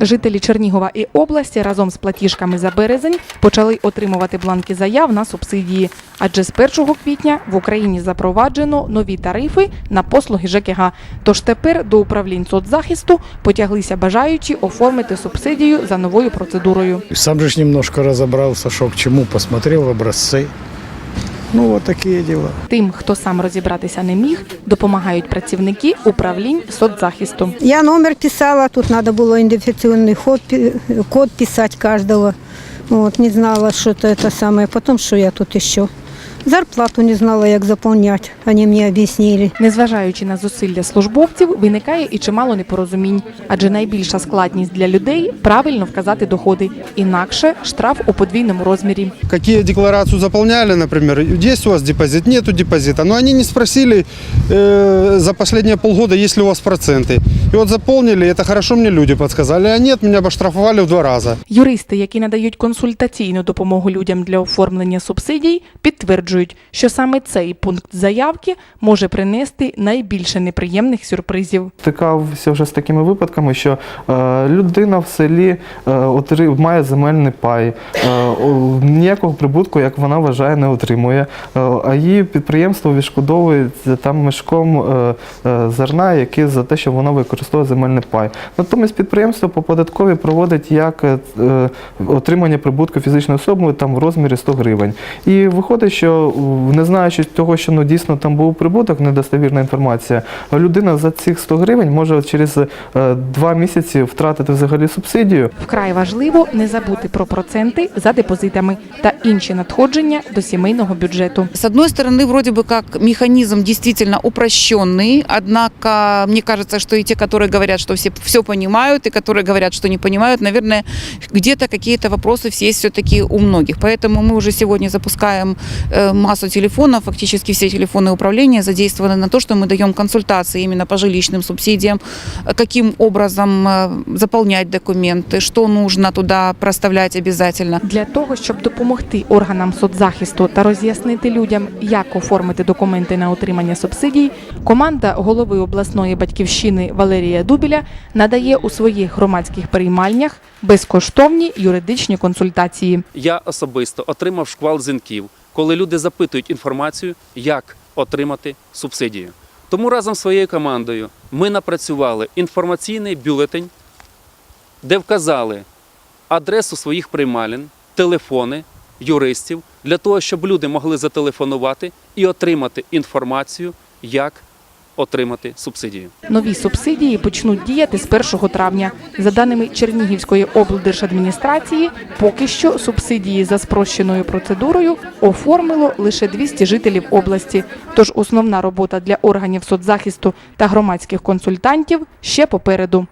Жителі Чернігова і області разом з платіжками за березень почали отримувати бланки заяв на субсидії. Адже з 1 квітня в Україні запроваджено нові тарифи на послуги ЖКГ. Тож тепер до управлінь соцзахисту потяглися бажаючі оформити субсидію за новою процедурою. Сам же ж немножко разобрался, что к чему, посмотрел образцы. Ну, вот такие дела. Тим, хто сам розібратися не міг, допомагають працівники управлінь соцзахисту. Я номер писала, тут надо было идентификационный код, пи- код писать каждого. Вот, не знала, что это, это самое. Потом, что я тут еще. Зарплату не знала, як заповняти, вони мені об'яснили. Незважаючи на зусилля службовців, виникає і чимало непорозумінь, адже найбільша складність для людей правильно вказати доходи, інакше штраф у подвійному розмірі. Які декларацію заповняли, наприклад, є у вас депозит, нету депозита, Ну вони не спросили э, за последние полгода, есть ли у вас проценты. И вот заполнили, это хорошо мне люди подсказали, а нет, меня бы оштрафовали в два раза. Юристи, які надають консультаційну допомогу людям для оформлення субсидій, підтверджують, що саме цей пункт заявки може принести найбільше неприємних сюрпризів. стикався вже з такими випадками, що е, людина в селі е, отри- має земельний пай, е, о, ніякого прибутку, як вона вважає, не отримує. Е, а її підприємство відшкодовує там мешком е, е, зерна, яке за те, що воно використовує земельний пай. Натомість підприємство по податковій проводить як е, отримання прибутку фізичної особи там в розмірі 100 гривень. І виходить, що не знаючи того, що ну дійсно там був прибуток, недостовірна інформація, людина за цих 100 гривень може через е, два місяці втратити взагалі субсидію. Вкрай важливо не забути про проценти за депозитами та інші надходження до сімейного бюджету. С одной стороны, вроде бы как механизм действительно упрощенный, однако мне кажется, что и те, которые говорят, что все, все понимают, и которые говорят, что не понимают, наверное, где-то какие-то вопросы есть все-таки у многих. Поэтому мы уже сегодня запускаем э, массу телефонов, фактически все телефоны управления задействованы на то, что мы даем консультации именно по жилищным субсидиям, э, каким образом э, заполнять документы, что нужно туда проставлять обязательно. Для того, щоб допомогти органам соцзахисту та роз'яснити людям, як оформити документи на отримання субсидій, команда голови обласної батьківщини Валерія Дубіля надає у своїх громадських приймальнях безкоштовні юридичні консультації. Я особисто отримав шквал дзвінків, коли люди запитують інформацію, як отримати субсидію. Тому разом з своєю командою ми напрацювали інформаційний бюлетень, де вказали адресу своїх приймалень, телефони юристів для того, щоб люди могли зателефонувати і отримати інформацію, як отримати субсидію. Нові субсидії почнуть діяти з 1 травня. За даними Чернігівської облдержадміністрації, поки що субсидії за спрощеною процедурою оформило лише 200 жителів області. Тож основна робота для органів соцзахисту та громадських консультантів ще попереду.